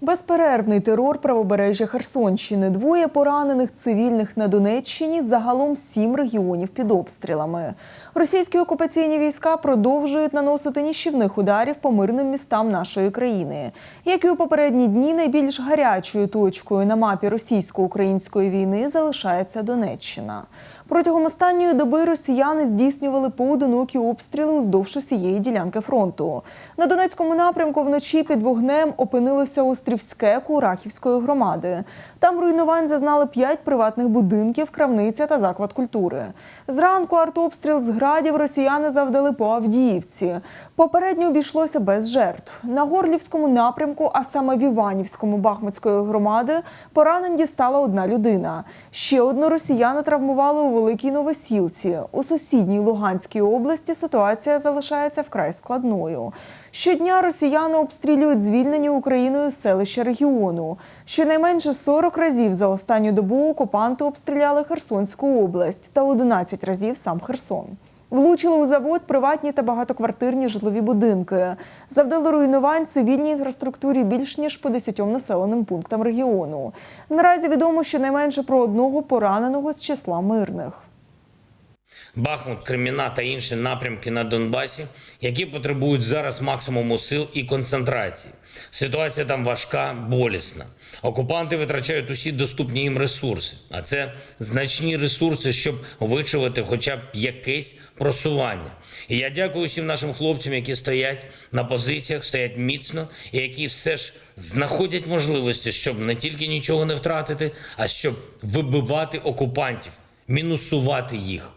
Безперервний терор правобережжя Херсонщини. Двоє поранених цивільних на Донеччині. Загалом сім регіонів під обстрілами. Російські окупаційні війська продовжують наносити ніщівних ударів по мирним містам нашої країни. Як і у попередні дні, найбільш гарячою точкою на мапі російсько-української війни залишається Донеччина. Протягом останньої доби росіяни здійснювали поодинокі обстріли уздовж усієї ділянки фронту. На Донецькому напрямку вночі під вогнем опинилося Острівське Курахівської громади. Там руйнувань зазнали п'ять приватних будинків, крамниця та заклад культури. Зранку артобстріл з градів росіяни завдали по Авдіївці. Попередньо обійшлося без жертв. На Горлівському напрямку, а саме в Іванівському Бахмутської громади, поранень дістала одна людина. Ще одну росіяни травмували у Великій Новосілці. У сусідній Луганській області ситуація залишається вкрай складною. Щодня росіяни обстрілюють звільнені Україною селища регіону. Щонайменше 40 разів за останню добу окупанти обстріляли Херсонську область та 11 разів сам Херсон. Влучили у завод приватні та багатоквартирні житлові будинки. Завдали руйнувань цивільній інфраструктурі більш ніж по 10 населеним пунктам регіону. Наразі відомо щонайменше про одного пораненого з числа мирних. Бахмут, Креміна та інші напрямки на Донбасі, які потребують зараз максимуму сил і концентрації. Ситуація там важка, болісна. Окупанти витрачають усі доступні їм ресурси, а це значні ресурси, щоб вичувати хоча б якесь просування. І я дякую всім нашим хлопцям, які стоять на позиціях, стоять міцно і які все ж знаходять можливості, щоб не тільки нічого не втратити, а щоб вибивати окупантів, мінусувати їх.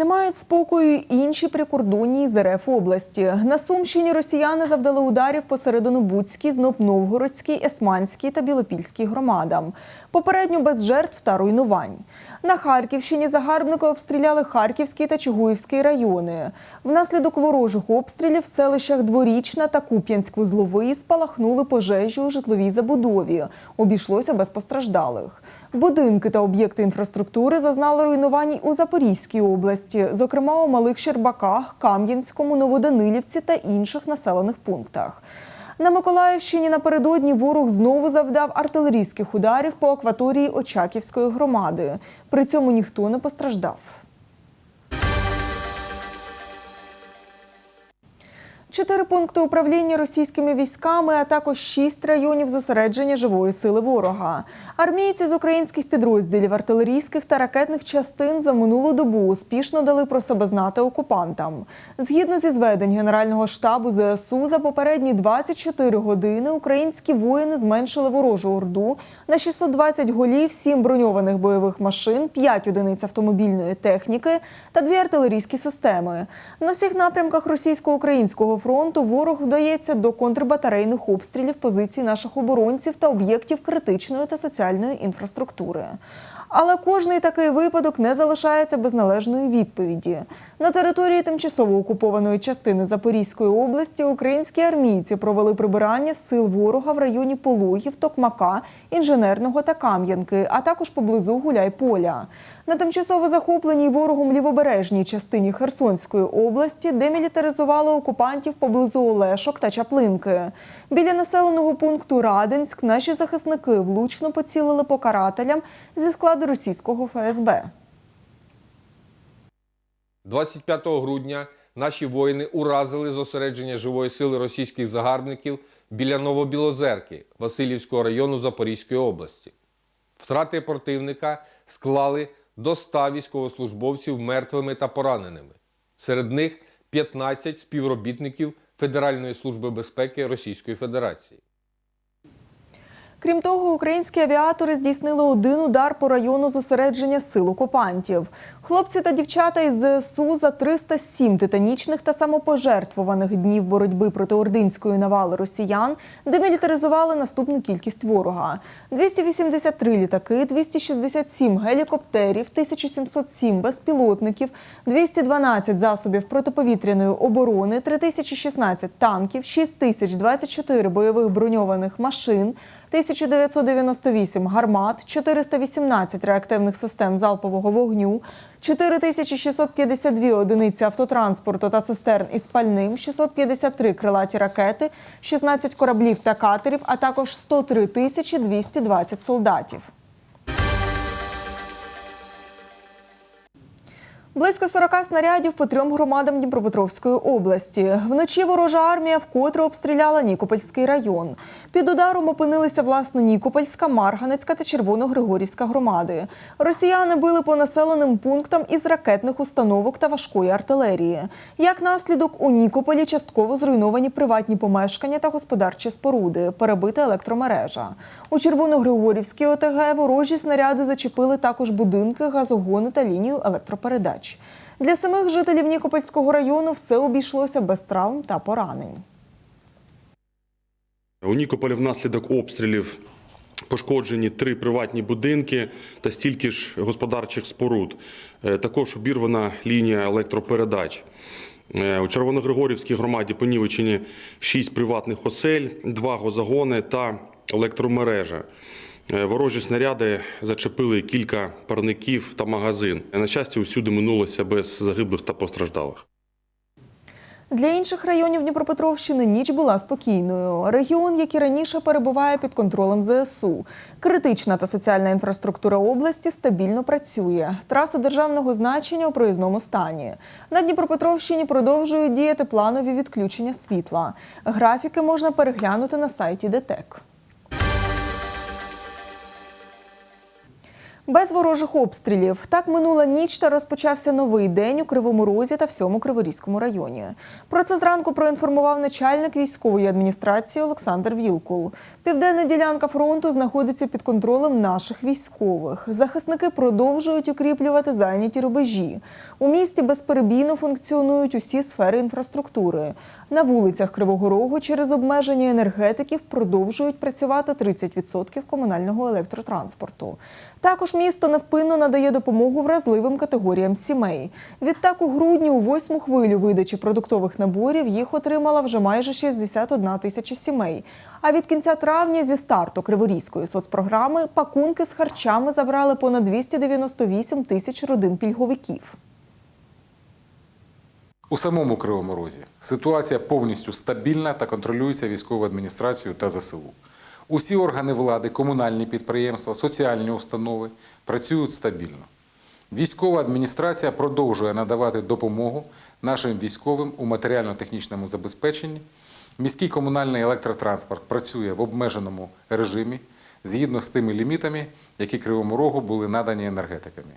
Не мають спокою інші прикордонні з РФ області. На Сумщині росіяни завдали ударів по Серединобудській, Знопновгородській, Есманській та Білопільській громадам. Попередньо без жертв та руйнувань. На Харківщині загарбники обстріляли Харківський та Чугуївський райони. Внаслідок ворожих обстрілів в селищах Дворічна та Куп'янськ-Вузловий спалахнули пожежі у житловій забудові. Обійшлося без постраждалих. Будинки та об'єкти інфраструктури зазнали руйнувань у Запорізькій області, зокрема у Малих Щербаках, Кам'янському, Новоданилівці та інших населених пунктах. На Миколаївщині напередодні ворог знову завдав артилерійських ударів по акваторії Очаківської громади. При цьому ніхто не постраждав. Чотири пункти управління російськими військами, а також шість районів зосередження живої сили ворога. Армійці з українських підрозділів артилерійських та ракетних частин за минулу добу успішно дали про себе знати окупантам. Згідно зі зведень Генерального штабу ЗСУ, за попередні 24 години українські воїни зменшили ворожу орду на 620 голів, 7 броньованих бойових машин, 5 одиниць автомобільної техніки та дві артилерійські системи. На всіх напрямках російсько-українського фронту ворог вдається до контрбатарейних обстрілів позицій наших оборонців та об'єктів критичної та соціальної інфраструктури. Але кожний такий випадок не залишається без належної відповіді. На території тимчасово окупованої частини Запорізької області українські армійці провели прибирання сил ворога в районі Пологів, Токмака, Інженерного та Кам'янки, а також поблизу Гуляйполя. На тимчасово захопленій ворогом лівобережній частині Херсонської області демілітаризували окупантів поблизу Олешок та Чаплинки. Біля населеного пункту Радинськ наші захисники влучно поцілили по карателям зі складу російського ФСБ. 25 грудня наші воїни уразили зосередження живої сили російських загарбників біля Новобілозерки Васильівського району Запорізької області. Втрати противника склали до 100 військовослужбовців мертвими та пораненими. Серед них 15 співробітників Федеральної служби безпеки Російської Федерації. Крім того, українські авіатори здійснили один удар по району зосередження сил окупантів. Хлопці та дівчата із ЗСУ за 307 титанічних та самопожертвуваних днів боротьби проти ординської навали росіян демілітаризували наступну кількість ворога: 283 літаки, 267 гелікоптерів, 1707 безпілотників, 212 засобів протиповітряної оборони, 3016 танків, 6024 бойових броньованих машин. 1998 гармат, 418 реактивних систем залпового вогню, 4652 одиниці автотранспорту та цистерн із пальним, 653 крилаті ракети, 16 кораблів та катерів, а також 103 тисячі 220 солдатів. Близько 40 снарядів по трьом громадам Дніпропетровської області. Вночі ворожа армія вкотре обстріляла Нікопольський район. Під ударом опинилися власне Нікопольська, Марганецька та Червоногригорівська громади. Росіяни били по населеним пунктам із ракетних установок та важкої артилерії. Як наслідок у Нікополі частково зруйновані приватні помешкання та господарчі споруди, перебита електромережа. У Червоногригорівській ОТГ ворожі снаряди зачепили також будинки, газогони та лінію електропередач. Для самих жителів Нікопольського району все обійшлося без травм та поранень. У Нікополі внаслідок обстрілів пошкоджені три приватні будинки та стільки ж господарчих споруд. Е, Також обірвана лінія електропередач. Е, У Червоногригорівській громаді понівечені шість приватних осель, два газогони та електромережа. Е, Ворожі снаряди зачепили кілька парників та магазин. На щастя, усюди минулося без загиблих та постраждалих. Для інших районів Дніпропетровщини ніч була спокійною. Регіон, як і раніше, перебуває під контролем ЗСУ. Критична та соціальна інфраструктура області стабільно працює. Траси державного значення у проїзному стані. На Дніпропетровщині продовжують діяти планові відключення світла. Графіки можна переглянути на сайті ДТЕК. Без ворожих обстрілів так минула ніч та розпочався новий день у Кривому Розі та всьому Криворізькому районі. Про це зранку проінформував начальник військової адміністрації Олександр Вілкул. Південна ділянка фронту знаходиться під контролем наших військових. Захисники продовжують укріплювати зайняті рубежі. У місті безперебійно функціонують усі сфери інфраструктури. На вулицях Кривого Рогу через обмеження енергетиків продовжують працювати 30% комунального електротранспорту. Також місто невпинно надає допомогу вразливим категоріям сімей. Відтак у грудні у восьму хвилю видачі продуктових наборів їх отримала вже майже 61 тисяча сімей. А від кінця травня зі старту Криворізької соцпрограми пакунки з харчами забрали понад 298 тисяч родин пільговиків. У самому Кривому Розі ситуація повністю стабільна та контролюється військовою адміністрацією та ЗСУ. Усі органи влади, комунальні підприємства, соціальні установи працюють стабільно. Військова адміністрація продовжує надавати допомогу нашим військовим у матеріально-технічному забезпеченні. Міський комунальний електротранспорт працює в обмеженому режимі згідно з тими лімітами, які Кривому Рогу були надані енергетиками.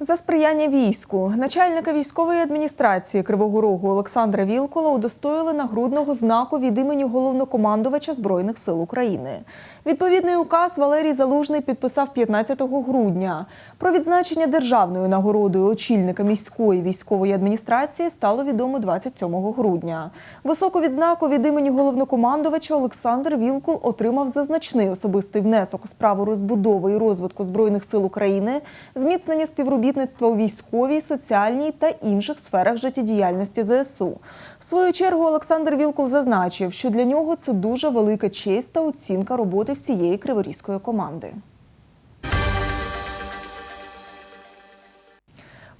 За сприяння війську начальника військової адміністрації Кривого Рогу Олександра Вілкола удостоїли нагрудного знаку від імені головнокомандувача Збройних сил України. Відповідний указ Валерій Залужний підписав 15 грудня. Про відзначення державною нагородою очільника міської військової адміністрації стало відомо 27 грудня. Високу відзнаку від імені головнокомандувача Олександр Вілкул отримав за значний особистий внесок у справу розбудови і розвитку збройних сил України, зміцнення співробітництва у військовій, соціальній та інших сферах життєдіяльності ЗСУ. В свою чергу Олександр Вілкул зазначив, що для нього це дуже велика честь та оцінка роботи всієї криворізької команди.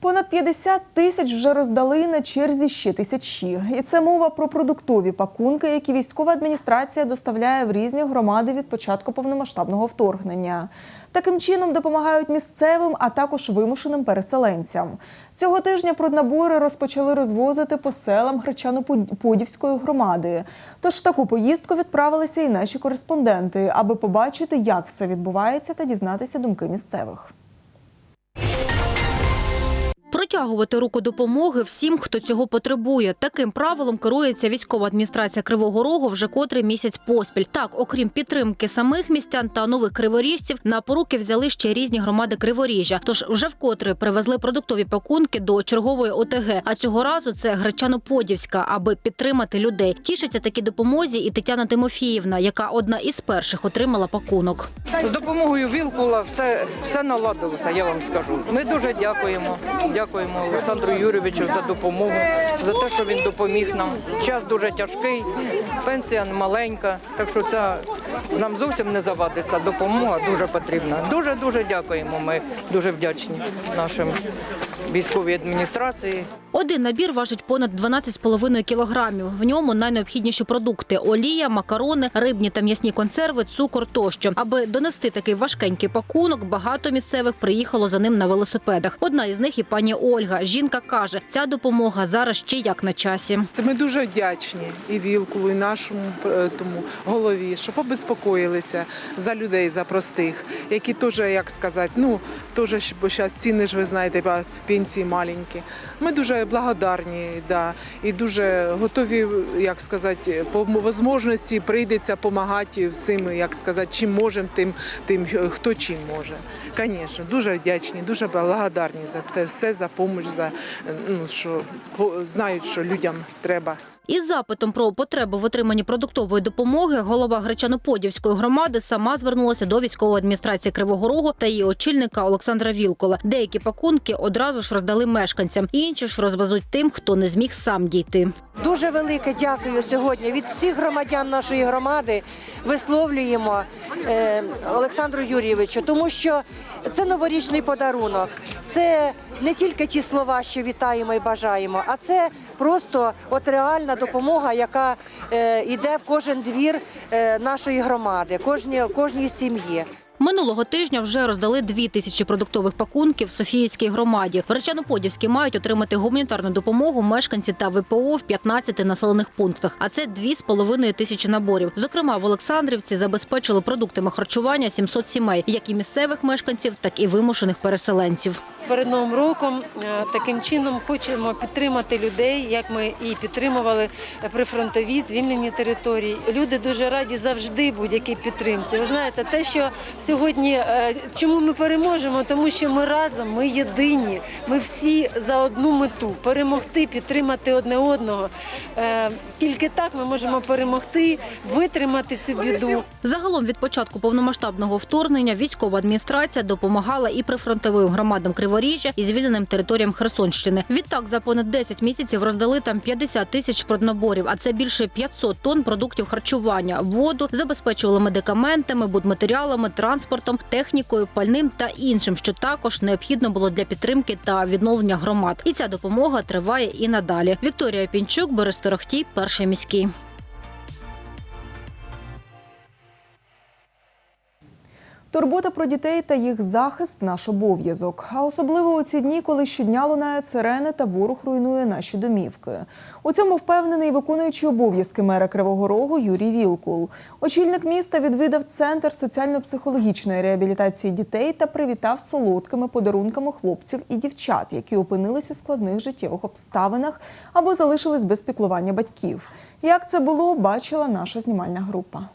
Понад 50 тисяч вже роздали на черзі ще тисячі. І це мова про продуктові пакунки, які військова адміністрація доставляє в різні громади від початку повномасштабного вторгнення. Таким чином допомагають місцевим, а також вимушеним переселенцям. Цього тижня проднабори розпочали розвозити по селам Гречано-Подівської громади. Тож в таку поїздку відправилися і наші кореспонденти, аби побачити, як все відбувається, та дізнатися думки місцевих. Протягувати руку допомоги всім, хто цього потребує. Таким правилом керується військова адміністрація Кривого Рогу вже котрий місяць поспіль. Так, окрім підтримки самих містян та нових криворіжців, на поруки взяли ще різні громади Криворіжжя. Тож вже вкотре привезли продуктові пакунки до чергової ОТГ. А цього разу це Гречано-Подівська, аби підтримати людей. Тішиться такій допомозі і Тетяна Тимофіївна, яка одна із перших отримала пакунок. З допомогою Вілкула все, все наладилося, я вам скажу. Ми дуже дякуємо. Дякуємо Олександру Юрійовичу за допомогу, за те, що він допоміг нам. Час дуже тяжкий, пенсія маленька, так що ця нам зовсім не завадиться. Допомога дуже потрібна. Дуже дуже дякуємо. Ми дуже вдячні нашим військовій адміністрації. Один набір важить понад 12,5 кілограмів. В ньому найнеобхідніші продукти: олія, макарони, рибні та м'ясні консерви, цукор тощо. Аби донести такий важкенький пакунок, багато місцевих приїхало за ним на велосипедах. Одна із них і пані Ольга. Жінка каже, ця допомога зараз ще як на часі. Ми дуже вдячні і Вілкулу, і нашому е, тому голові, що побезпокоїлися за людей, за простих, які теж, як сказати, ну теж бо зараз ціни ж ви знаєте, пенсії маленькі. Ми дуже благодарні, да, і дуже готові, як сказати, по можливості прийдеться допомагати всім, як сказати, чим можемо, тим, тим хто чим може. Звісно, дуже вдячні, дуже благодарні за це все, за допомогу, за ну що знають, що людям треба. Із запитом про потребу в отриманні продуктової допомоги голова Гречаноподівської громади сама звернулася до військової адміністрації Кривого Рогу та її очільника Олександра Вілкола. Деякі пакунки одразу ж роздали мешканцям, інші ж розвезуть тим, хто не зміг сам дійти. Дуже велике дякую сьогодні від всіх громадян нашої громади. Висловлюємо е, Олександру Юрійовичу, тому що це новорічний подарунок. Це не тільки ті слова, що вітаємо і бажаємо, а це просто от реальна допомога, яка е, йде в кожен двір е, нашої громади, кожній, кожній сім'ї. Минулого тижня вже роздали дві тисячі продуктових пакунків в Софіївській громаді. В Речаноподівській мають отримати гуманітарну допомогу мешканці та ВПО в 15 населених пунктах. А це дві з половиною тисячі наборів. Зокрема, в Олександрівці забезпечили продуктами харчування 700 сімей, як і місцевих мешканців, так і вимушених переселенців. Перед новим роком е, таким чином хочемо підтримати людей, як ми і підтримували прифронтові звільнені території. Люди дуже раді завжди будь-якій підтримці. Ви знаєте, те, що сьогодні е, чому ми переможемо, тому що ми разом, ми єдині, ми всі за одну мету перемогти, підтримати одне одного. Е, Тільки так ми можемо перемогти, витримати цю біду. Загалом від початку повномасштабного вторгнення військова адміністрація допомагала і прифронтовим громадам Криворіжжя, і звільненим територіям Херсонщини. Відтак за понад 10 місяців роздали там 50 тисяч проднаборів, а це більше 500 тонн продуктів харчування, воду, забезпечували медикаментами, будматеріалами, транспортом, технікою, пальним та іншим, що також необхідно було для підтримки та відновлення громад. І ця допомога триває і надалі. Вікторія Пінчук, Борис Торохтій, перший міський. Турбота про дітей та їх захист наш обов'язок. А особливо у ці дні, коли щодня лунають сирени та ворог руйнує наші домівки. У цьому впевнений виконуючий обов'язки мера Кривого Рогу Юрій Вілкул. Очільник міста відвідав центр соціально-психологічної реабілітації дітей та привітав солодкими подарунками хлопців і дівчат, які опинились у складних життєвих обставинах або залишились без піклування батьків. Як це було, бачила наша знімальна група.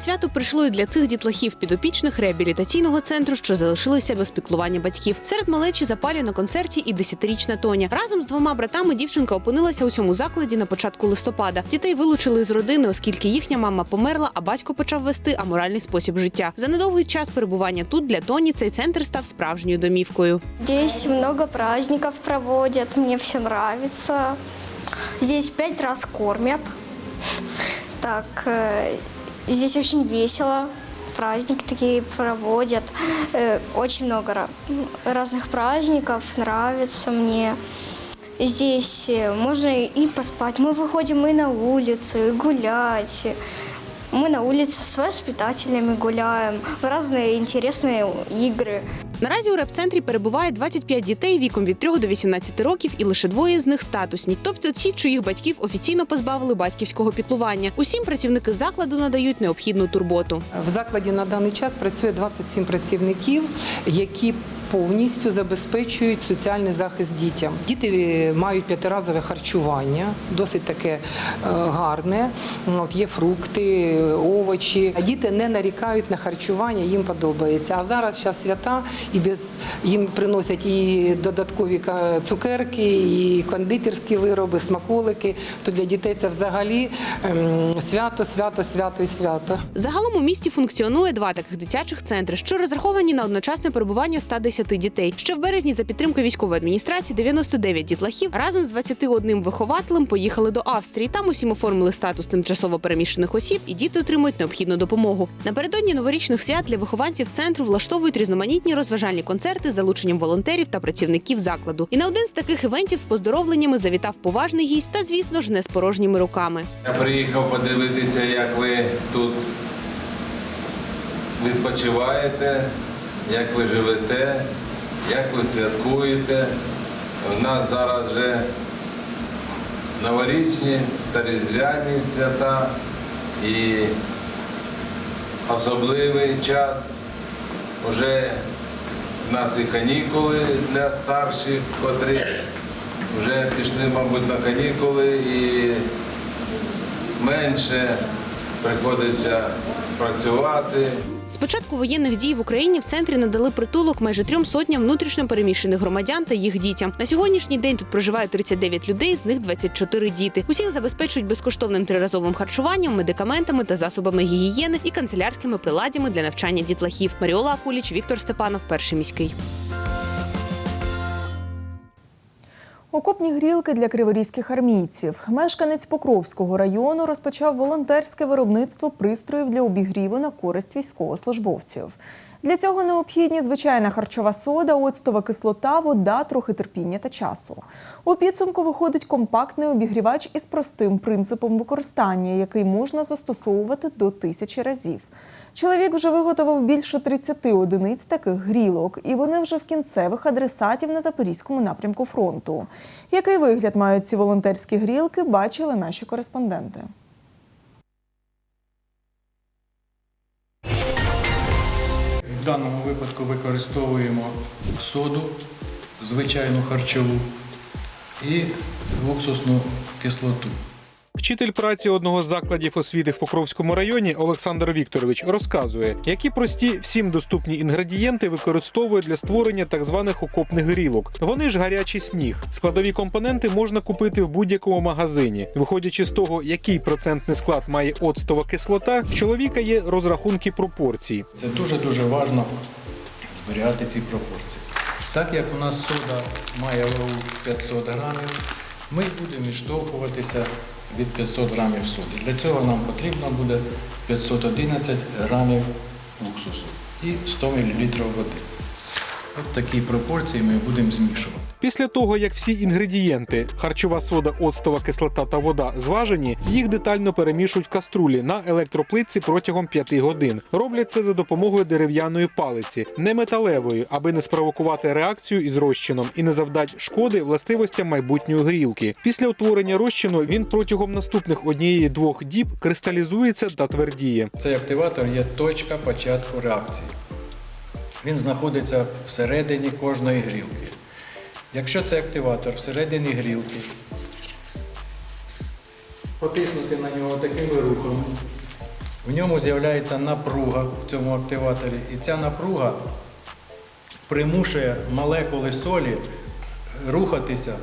Свято прийшло і для цих дітлахів підопічних реабілітаційного центру, що залишилися без піклування батьків. Серед малечі запалює на концерті і десятирічна Тоня. Разом з двома братами дівчинка опинилася у цьому закладі на початку листопада. Дітей вилучили з родини, оскільки їхня мама померла, а батько почав вести аморальний спосіб життя. За недовгий час перебування тут для Тоні цей центр став справжньою домівкою. Здесь много праздников проводят, мне все нравится. Здесь пять раз кормят. Так, э, здесь очень весело. Праздники такие проводят. Э, Очень много ра- разных праздников, нравится мне. Здесь э, можно и поспать. Мы выходим и на улицу, и гулять. Мы на улице с воспитателями гуляем, в разные интересные игры. Наразі у реп-центрі перебуває 25 дітей віком від 3 до 18 років, і лише двоє з них статусні, тобто ті, чиїх батьків офіційно позбавили батьківського піклування. Усім працівники закладу надають необхідну турботу. В закладі на даний час працює 27 працівників, які повністю забезпечують соціальний захист дітям. Діти е, мають п'ятиразове харчування, досить таке е, гарне. От є фрукти, овочі. Діти не нарікають на харчування, їм подобається. А зараз час свята і без їм приносять і додаткові цукерки, і кондитерські вироби, смаколики. То для дітей це взагалі ем, свято, свято, свято і свято. Загалом у місті функціонує два таких дитячих центри, що розраховані на одночасне перебування 110 дітей. Ще в березні за підтримки військової адміністрації 99 дітлахів разом з 21 вихователем поїхали до Австрії. Там усім оформили статус тимчасово переміщених осіб, і діти отримують необхідну допомогу. Напередодні новорічних свят для вихованців центру влаштовують різноманітні розважальні концерти з залученням волонтерів та працівників закладу. І на один з таких івентів з поздоровленнями завітав поважний гість та, звісно ж, не з порожніми руками. Я приїхав подивитися, як ви тут відпочиваєте, як ви живете, як ви святкуєте. У нас зараз вже новорічні та різдвяні свята і особливий час. Уже в нас і канікули для старших, котрі вже пішли, мабуть, на канікули і менше приходиться працювати. З початку воєнних дій в Україні в центрі надали притулок майже трьом сотням внутрішньо переміщених громадян та їх дітям. На сьогоднішній день тут проживають 39 людей, з них 24 діти. Усіх забезпечують безкоштовним триразовим харчуванням, медикаментами та засобами гігієни і канцелярськими приладами для навчання дітлахів. Маріола Акуліч, Віктор Степанов, перший міський. Окопні грілки для криворізьких армійців. Мешканець Покровського району розпочав волонтерське виробництво пристроїв для обігріву на користь військовослужбовців. Для цього необхідні звичайна харчова сода, оцтова кислота, вода, трохи терпіння та часу. У підсумку виходить компактний обігрівач із простим принципом використання, який можна застосовувати до тисячі разів. Чоловік вже виготовив більше 30 одиниць таких грілок, і вони вже в кінцевих адресатів на запорізькому напрямку фронту. Який вигляд мають ці волонтерські грілки, бачили наші кореспонденти. В даному випадку використовуємо соду, звичайну харчову і уксусну кислоту. Вчитель праці одного з закладів освіти в Покровському районі Олександр Вікторович розказує, які прості всім доступні інгредієнти використовує для створення так званих окопних грілок. Вони ж гарячий сніг. Складові компоненти можна купити в будь-якому магазині. Виходячи з того, який процентний склад має оцтова кислота, в чоловіка є розрахунки пропорцій. Це дуже-дуже важливо зберігати ці пропорції. Так як у нас сода має вагу 500 грамів, ми будемо відштовхуватися від 500 грамів соди. Для цього нам потрібно буде 511 грамів уксусу і 100 мл води. От такі пропорції ми будемо змішувати. Після того, як всі інгредієнти харчова сода, оцтова кислота та вода зважені, їх детально перемішують в каструлі на електроплитці протягом 5 годин. Роблять це за допомогою дерев'яної палиці, не металевої, аби не спровокувати реакцію із розчином і не завдати шкоди властивостям майбутньої грілки. Після утворення розчину він протягом наступних однієї-двох діб кристалізується та твердіє. Цей активатор є точка початку реакції. Він знаходиться всередині кожної грілки. Якщо цей активатор всередині грілки, потиснути на нього такими рухами, в ньому з'являється напруга в цьому активаторі, і ця напруга примушує молекули солі рухатися,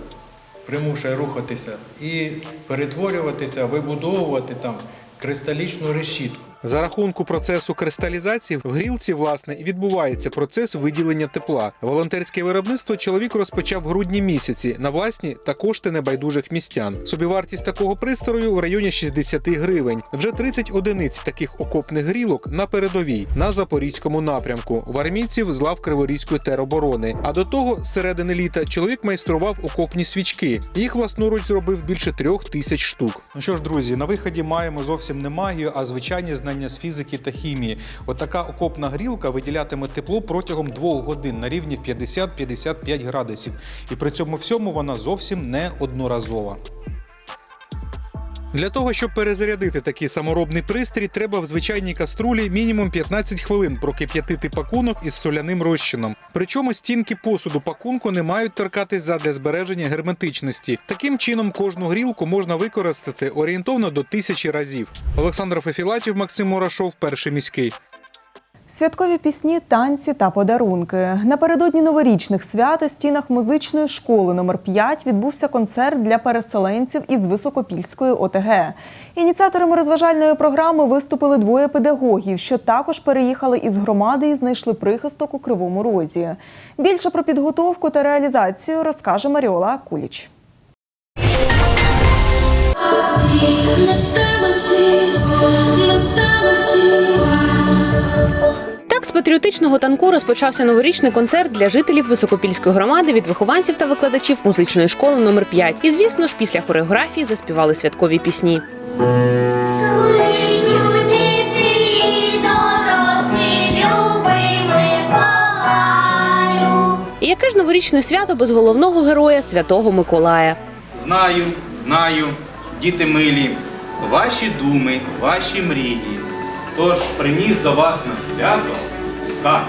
примушує рухатися і перетворюватися, вибудовувати там кристалічну решітку. За рахунку процесу кристалізації в грілці власне відбувається процес виділення тепла. Волонтерське виробництво чоловік розпочав грудні місяці на власні та кошти небайдужих містян. Собівартість такого пристрою в районі 60 гривень. Вже 30 одиниць таких окопних грілок на передовій на запорізькому напрямку в армійців з лав Криворізької тероборони. А до того з середини літа чоловік майстрував окопні свічки. Їх власноруч зробив більше трьох тисяч штук. Ну що ж, друзі, на виході маємо зовсім не магію, а звичайні знання з фізики та хімії. Отака окопна грілка виділятиме тепло протягом двох годин на рівні 50-55 градусів. І при цьому всьому вона зовсім не одноразова. Для того, щоб перезарядити такий саморобний пристрій, треба в звичайній каструлі мінімум 15 хвилин прокип'ятити пакунок із соляним розчином. Причому стінки посуду пакунку не мають торкатись задля збереження герметичності. Таким чином кожну грілку можна використати орієнтовно до тисячі разів. Олександр Фефілатів, Максим Мурашов, перший міський. Святкові пісні, танці та подарунки. Напередодні новорічних свят у стінах музичної школи номер 5 відбувся концерт для переселенців із Високопільської ОТГ. Ініціаторами розважальної програми виступили двоє педагогів, що також переїхали із громади і знайшли прихисток у Кривому Розі. Більше про підготовку та реалізацію розкаже Маріола Куліч. Так, з патріотичного танку розпочався новорічний концерт для жителів Високопільської громади від вихованців та викладачів музичної школи номер 5 І звісно ж, після хореографії заспівали святкові пісні. І яке ж новорічне свято без головного героя святого Миколая? Знаю, знаю, діти милі, ваші думи, ваші мрії. Тож приніс до вас на свято скарб,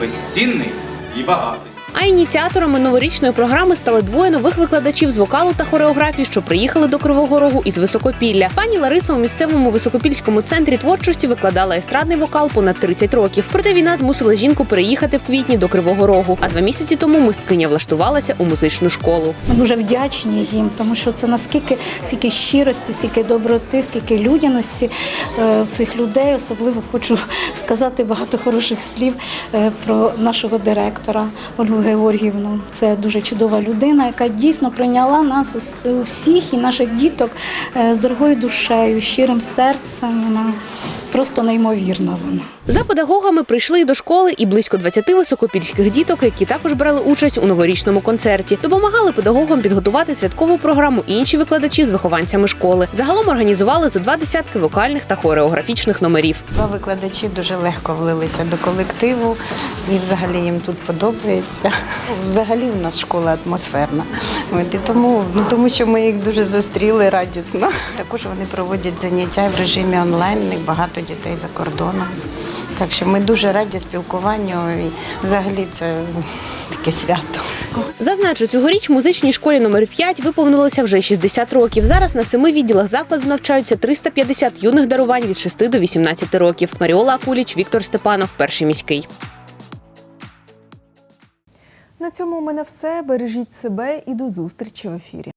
безцінний і багатий. А ініціаторами новорічної програми стали двоє нових викладачів з вокалу та хореографії, що приїхали до Кривого Рогу із Високопілля. Пані Лариса у місцевому високопільському центрі творчості викладала естрадний вокал понад 30 років. Проте війна змусила жінку переїхати в квітні до Кривого Рогу. А два місяці тому мисткиня влаштувалася у музичну школу. Ми дуже вдячні їм, тому що це наскільки скільки щирості, скільки доброти, скільки людяності е, цих людей. Особливо хочу сказати багато хороших слів е, про нашого директора Ольгу Георгіївну. Це дуже чудова людина, яка дійсно прийняла нас ус- усіх і наших діток е, з дорогою душею, щирим серцем. Вона просто неймовірна. Вона. За педагогами прийшли до школи і близько 20 високопільських діток, які також брали участь у новорічному концерті. Допомагали педагогам підготувати святкову програму і інші викладачі з вихованцями школи. Загалом організували зо два десятки вокальних та хореографічних номерів. Два викладачі дуже легко влилися до колективу і взагалі їм тут подобається. Взагалі у нас школа атмосферна. От, і тому, ну, тому що ми їх дуже зустріли радісно. Також вони проводять заняття в режимі онлайн, у багато дітей за кордоном. Так що ми дуже раді спілкуванню і взагалі це таке свято. Зазначу, цьогоріч музичній школі номер 5 виповнилося вже 60 років. Зараз на семи відділах закладу навчаються 350 юних дарувань від 6 до 18 років. Маріола Акуліч, Віктор Степанов, перший міський. На цьому у мене все. Бережіть себе і до зустрічі в ефірі.